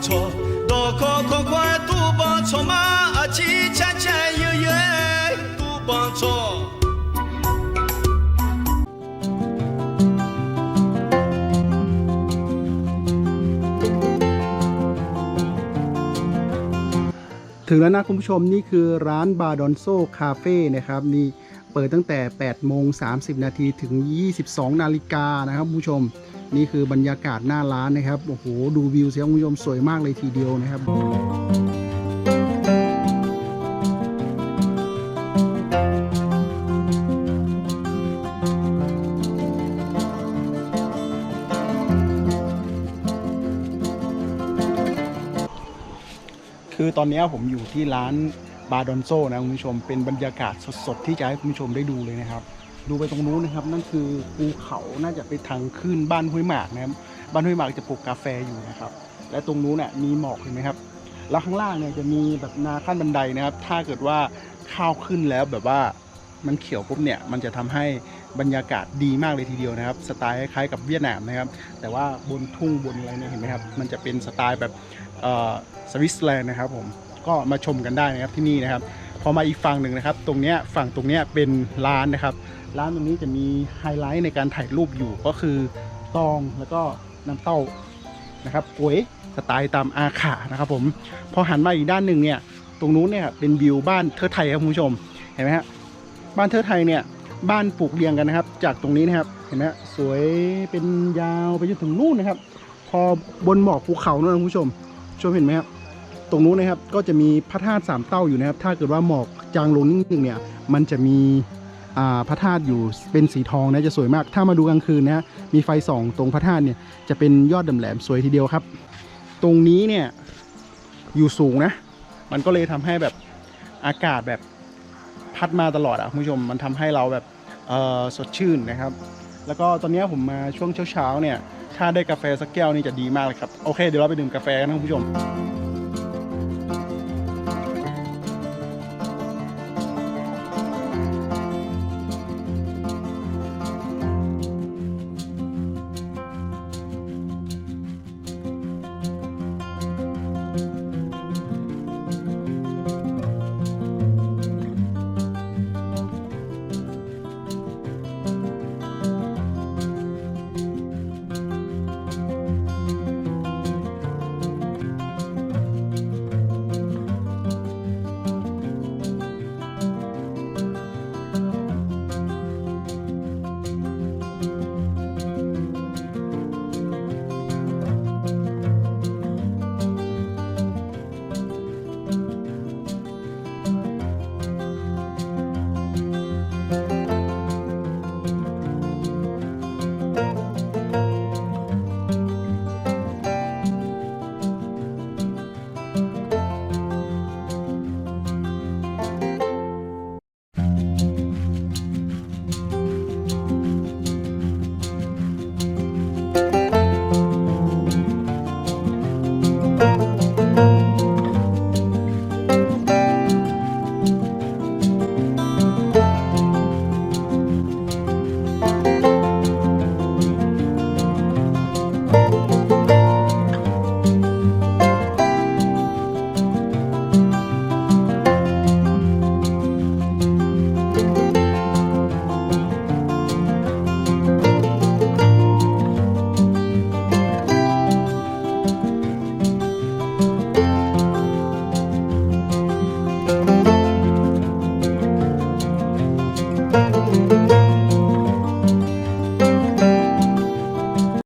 čo Doko koko je tu bončo ถึงแล้วนะคุณผู้ชมนี่คือร้านบาดอนโซคาเฟ่นะครับนี่เปิดตั้งแต่ 8 โมง 30 นาทีถึง 22 นาฬิกานะครับคุณผู้ชม นี่คือบรรยากาศหน้าร้านนะครับ โอ้โห ดูวิวเสียงคุณผู้ชมสวยมากเลยทีเดียวนะครับคือตอนนี้ผมอยู่ที่ร้านบาดอนโซนะคุณผู้ชมเป็นบรรยากาศสดๆ ที่จะให้คุณผู้ชมได้ดูเลยนะครับ ดูไปตรงนู้นนะครับ นั่นคือภูเขาน่าจะไปทางขึ้นบ้านห้วยหมากนะครับบ้านห้วยหมากจะปลูกกาแฟอยู่นะครับ และตรงนู้นน่ะมีหมอกเห็นไหมครับแล้วข้างล่างเนี่ยจะมีแบบนาขั้นบันไดนะครับ ถ้าเกิดว่าข้าวขึ้นแล้วแบบว่ามันเขียวปุ๊บเนี่ยมันจะทำให้บรรยากาศดีมากเลยทีเดียวนะครับ สไตล์คล้ายๆกับเวียดนามนะครับ แต่ว่าบนทุ่งบนอะไรเนี่ยเห็นไหมครับ มันจะเป็นสไตล์แบบสวิตเซอร์แลนด์นะครับผมก็มาชมกันได้นะครับที่นี่นะครับ พอมาอีกฝั่งหนึ่งนะครับ ตรงเนี้ยฝั่งตรงเนี้ยเป็นร้านนะครับ ร้านตรงนี้จะมีไฮไลท์ในการถ่ายรูปอยู่ก็คือตองแล้วก็น้ำเต้านะครับก๋วยสไตล์ตามอาขานะครับผมพอหันมาอีกด้านหนึ่งเนี่ยตรงนู้นเนี่ยเป็นวิวบ้านเทิดไทยครับคุณผู้ชมเห็นไหมฮะบ้านเทิดไทยเนี่ยบ้านปลูกเรียงกันนะครับ จากตรงนี้นะครับเห็นไหมฮะสวยเป็นยาวไปจนถึงนู่นนะครับ พอบนหมอกภูเขานั่นคุณผู้ชมชมเห็นไหมครับตรงนู้นนะครับก็จะมีพระธาตุสามเต้าอยู่นะครับ ถ้าเกิดว่าหมอกจางลงนิดนึงเนี่ยมันจะมี พระธาตุอยู่เป็นสีทองนะจะสวยมาก ถ้ามาดูกลางคืนนะมีไฟส่องตรงพระธาตุเนี่ยจะเป็นยอดแหลมสวยทีเดียวครับ ตรงนี้เนี่ยอยู่สูงนะ มันก็เลยทำให้แบบอากาศแบบพัดมาตลอดอะคุณผู้ชมมันทำให้เราแบบสดชื่นนะครับ แล้วก็ตอนนี้ผมมาช่วงเช้าๆเนี่ยถ้าได้กาแฟสักแก้วนี่จะดีมากเลยครับ โอเค เดี๋ยวเราไปดื่มกาแฟกันนะคุณผู้ชม